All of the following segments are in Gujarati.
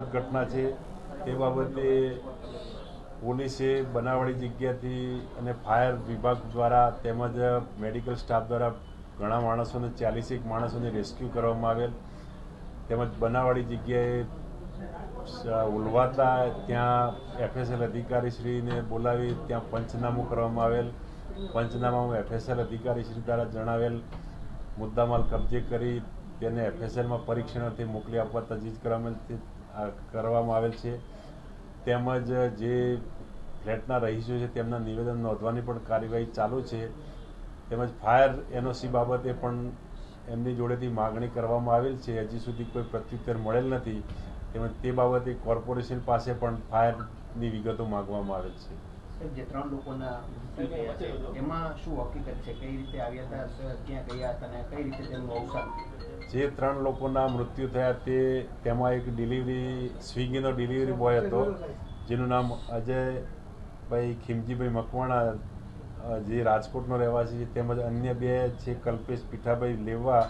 ઘટના છે, તે બાબતે પોલીસે બનાવવાળી જગ્યાથી અને ફાયર વિભાગ દ્વારા તેમજ મેડિકલ સ્ટાફ દ્વારા ઘણા માણસોને, ચાલીસેક માણસોને રેસ્ક્યુ કરવામાં આવેલ. તેમજ બનાવવાળી જગ્યાએ ઉલવાતા ત્યાં એફએસએલ અધિકારીશ્રીને બોલાવી ત્યાં પંચનામું કરવામાં આવેલ. પંચનામામાં એફએસએલ અધિકારીશ્રી દ્વારા જણાવેલ મુદ્દામાલ કબજે કરી તેને એફએસએલમાં પરીક્ષણ મોકલી આપવા તજવીજ કરવામાં આવેલ છે- તેમજ જે ફ્લેટના રહીશો છે, તેમના નિવેદન નોંધવાની પણ કાર્યવાહી ચાલુ છે. તેમજ ફાયર એનઓસી બાબતે પણ એમની જોડેથી માગણી કરવામાં આવેલ છે. હજી સુધી કોઈ પ્રત્યુત્તર મળેલ નથી. તેમજ તે બાબતે કોર્પોરેશન પાસે પણ ફાયરની વિગતો માગવામાં આવેલ છે. જે ત્રણ લોકોના મૃત્યુ થયા એમાં શું હકીકત છે? કઈ રીતે આવ્યા હતા ક્યાં ગયા હતા અને કઈ રીતે તેમનું અવસાન જે ત્રણ લોકોના મૃત્યુ થયા તે તેમાં એક ડિલિવરી સ્વિગીનો ડિલિવરી બોય હતો જેનું નામ અજયભાઈ ખીમજીભાઈ મકવાણા જે રાજકોટનો રહેવાસી છે તેમજ અન્ય બે છે કલ્પેશ પીઠાભાઈ લેવા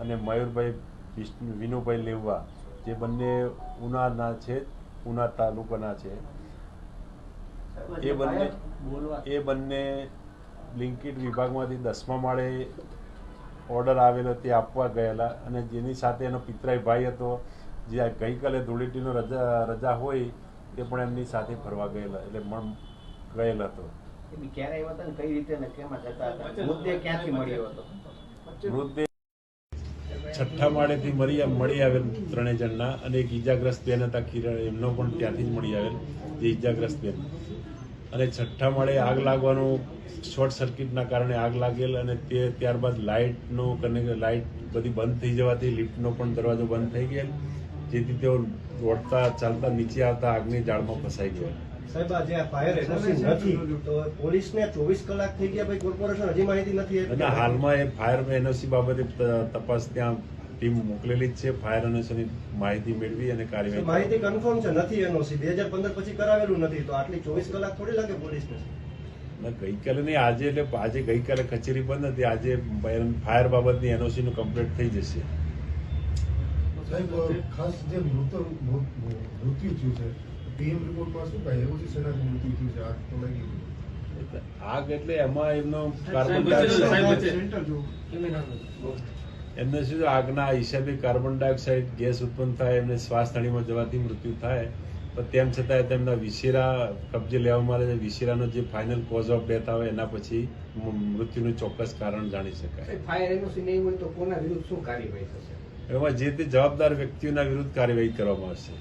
અને મયુરભાઈ વિષ્ણુ વિનુભાઈ લેવા. જે બંને ઉનાના છે ઉના તાલુકાના છે. એ બંને એ બંને બ્લિંકિટ વિભાગમાંથી દસમા માળે ઓર્ડર આવેલો તે આપવા ગયેલા અને જેની સાથે એનો પિતરાઈ ભાઈ હતો જે ગઈકાલે ધૂળેટીનો રજા રજા હોય તે પણ એમની સાથે ફરવા ગયેલા એટલે મણ ગયેલ હતો. એ બી ક્યારે આવ્યા હતા ને કઈ રીતે ને કેમાં જતા હતા? મુદ્દે ક્યાંથી મળ્યો હતો? મૃતદેહ છઠ્ઠા માળેથી મળી મળી આવેલ ત્રણેય જણના અને એક ઈજાગ્રસ્ત બેન હતા કિરણ એમનો પણ ત્યાંથી જ મળી આવેલ જે ઈજાગ્રસ્ત બેન. અને છઠ્ઠા માળે આગ લાગવાનું શોર્ટ સર્કિટના કારણે આગ લાગેલ અને તે ત્યારબાદ લાઇટનો કનેક્ટ લાઇટ બધી બંધ થઈ જવાથી લિફ્ટનો પણ દરવાજો બંધ થઈ ગયેલ જેથી તેઓ દોડતા ચાલતા નીચે આવતા આગની જાળમાં ફસાઈ ગયા. સાહેબ આજે ફાયર એનઓસી નથી તો પોલીસને ચોવીસ કલાક થઈ ગયા ભાઈ કોર્પોરેશન હજી માહિતી નથી હાલમાં એ ફાયર એનઓસી બાબતે તપાસ ત્યાં ટીમ મોકલેલી જ છે. ફાયર અને માહિતી મેળવી અને કાર્યવાહી માહિતી કન્ફર્મ છે. નથી એનઓસી. બે હજાર પંદર પછી કરાવેલું નથી. તો આટલી ચોવીસ કલાક થોડી લાગે પોલીસને? ના, ગઈકાલે નહીં. આજે એટલે આજે ગઈકાલે કચેરી બંધ હતી. આજે ફાયર બાબતની એનઓસી નું કમ્પ્લીટ થઈ જશે. સાહેબ ખાસ જે મૃત મૃત્યુ થયું છે પીએમ રિપોર્ટમાં શું કાંઈ એવું છે શેનાથી મૃત્યુ થયું છે? આગ તો લાગી એટલે આગ એટલે એમાં એમનો કાર્બન ડાયોક્સાઇડ એમને શું આગના હિસાબે કાર્બન ડાયોક્સાઇડ ગેસ ઉત્પન્ન થાય એમને શ્વાસ નળીમાં જવાથી મૃત્યુ થાય. પણ તેમ છતાં તેમના વિશેરા કબજે લેવામાં આવે છે. વિશેરાનો જે ફાઇનલ કોઝ ઓફ ડેથ આવે એના પછી મૃત્યુનું ચોક્કસ કારણ જાણી શકાય. ફાયર એનઓસી નહીં હોય તો કોના વિરુદ્ધ શું કાર્યવાહી થશે? એમાં જે તે જવાબદાર વ્યક્તિઓના વિરુદ્ધ કાર્યવાહી કરવામાં આવશે.